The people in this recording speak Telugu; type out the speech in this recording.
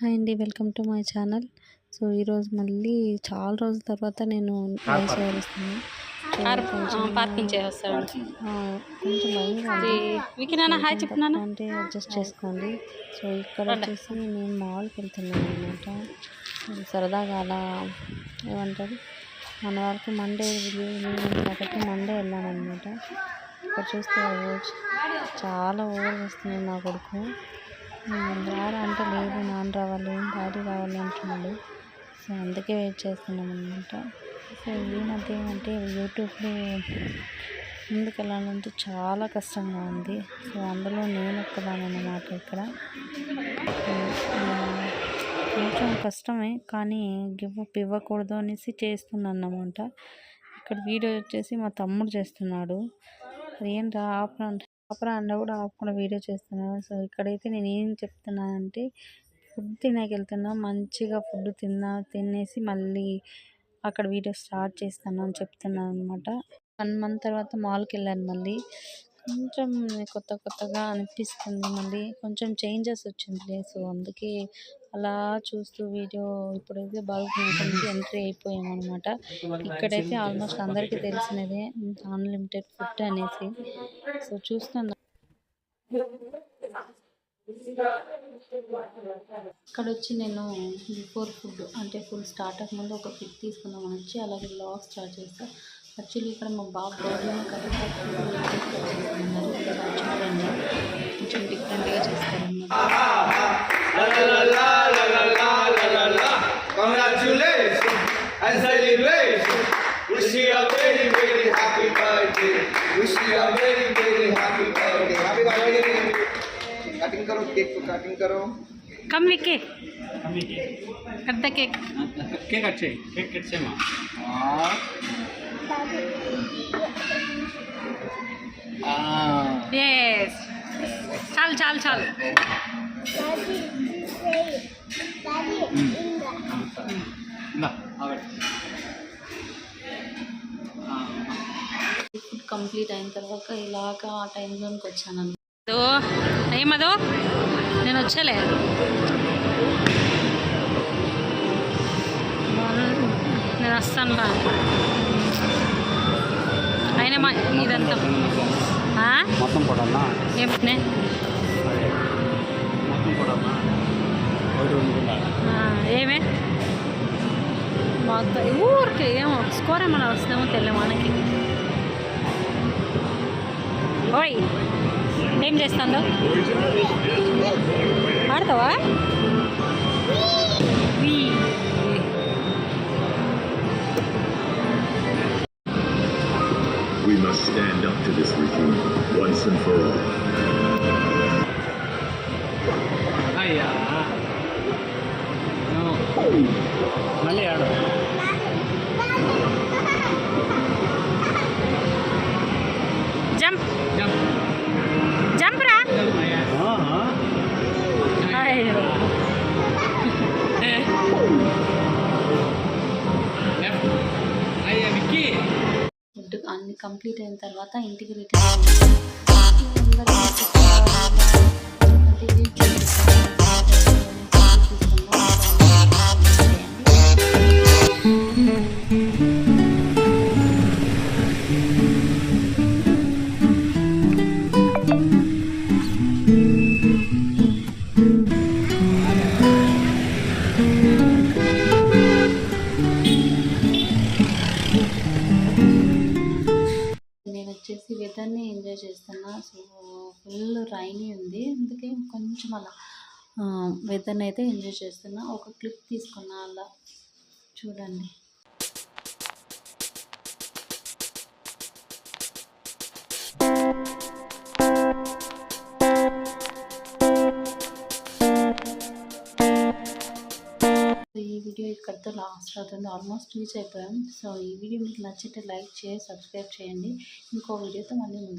హాయ్ అండి welcome to my channel. So ఈరోజు మళ్ళీ చాలా రోజుల తర్వాత నేను వాయిస్ ఓవర్ ఇస్తున్నాను పార్కింగ్ చేస్తాడు కొంచెం హాయ్ అంటే అడ్జస్ట్ చేసుకోండి. సో ఇక్కడ వచ్చేసి నేను మాల్కి వెళ్తున్నాను అనమాట సరదాగా అలా ఏమంటారు? మన వరకు మండే కాబట్టి మండే వెళ్ళాను అనమాట ఇక్కడ చూస్తే చాలా ఓవర్ వస్తుంది నా కొడుకు. రారా అంటే లేదు నాన్న రావాలి డాడీ రావాలి అంటున్నాడు. సో అందుకే వెయిట్ చేస్తున్నాం అనమాట సో ఈ మధ్య ఏమంటే యూట్యూబ్లో ముందుకు వెళ్ళాలంటే చాలా కష్టంగా ఉంది. సో అందులో నేను ఒక్కదాని అన్నమాట ఇక్కడ కొంచెం కష్టమే కానీ గివ్ ఇవ్వకూడదు అనేసి చేస్తున్నాను అన్నమాట ఇక్కడ వీడియో వచ్చేసి మా తమ్ముడు చేస్తున్నాడు. ఏంట్రా ఆపరా అప్పుడు ఆపరా అన్న కూడా ఆపకుండా వీడియో చేస్తున్నాను సో ఇక్కడైతే నేను ఏం చెప్తున్నానంటే ఫుడ్ తినకి వెళ్తున్నా మంచిగా ఫుడ్ తిన్నా తినేసి మళ్ళీ అక్కడ వీడియో స్టార్ట్ చేస్తాను అని చెప్తున్నాను అనమాట వన్ మంత్ తర్వాత మాల్కి వెళ్ళాను మళ్ళీ. కొంచెం కొత్త కొత్తగా అనిపిస్తుంది మళ్ళీ. కొంచెం చేంజెస్ వచ్చింది. సో అందుకే అలా చూస్తూ వీడియో ఇప్పుడైతే బల్క్ ఎంట్రీ అయిపోయామన్నమాట. ఇక్కడైతే ఆల్మోస్ట్ అందరికీ తెలిసినదే అన్లిమిటెడ్ ఫుడ్ అనేసి. సో చూస్తున్నా ఇక్కడ వచ్చి నేను బిఫోర్ ఫుడ్ అంటే ఫుడ్ స్టార్ట్ అవ్వక ముందు ఒక పిక్ తీసుకుందామని వచ్చి అలాగే లాగ్ స్టార్ట్ చేస్తాను యాక్చువల్లీ ఇక్కడ మా బాబు బర్త్డే కరెక్ట్గా చూడండి కొంచెం డిఫరెంట్గా చేస్తారన్నమాట. and celebrate. Wish you a very, very happy birthday. Wish you a very, very happy birthday. Happy birthday. Cutting करो केक को कटिंग करो कम विके कम विके कट केक केक अच्छे केक अच्छे माँ हाँ यस चल चल चल दादी दादी ఫుడ్ కంప్లీట్ అయిన తర్వాత ఇలాగ ఆ టైం జోన్కి వచ్చాను. ఏమదో నేను వచ్చలే. నేను వస్తాను రా. అయినా మా ఇదంతా? మొత్తం ఏమిటి మొత్తం పొడన్నా ఊరికి ఏమో స్కోర్ ఏమైనా వస్తుందేమో తెలియ మనకి ఓయ్ ఏం చేస్తుందో ఆడతావా We must stand up to this regime once and for all. Food అన్ని కంప్లీట్ అయిన తర్వాత ఇంటికి రిటర్న్ వెదర్ని ఎంజాయ్ చేస్తున్నా. సో ఫుల్ రైనీ ఉంది. అందుకే కొంచెం అలా వెదర్ని అయితే ఎంజాయ్ చేస్తున్నా. ఒక క్లిప్ తీసుకున్నా అలా. చూడండి. ఈ వీడియో ఇక్కడితో లాస్ట్ అవుతుంది. ఆల్మోస్ట్ రీచ్ అయిపోయాం. సో ఈ వీడియో మీకు నచ్చితే లైక్ చేసి సబ్స్క్రైబ్ చేయండి. ఇంకో వీడియోతో మళ్ళీ ముందు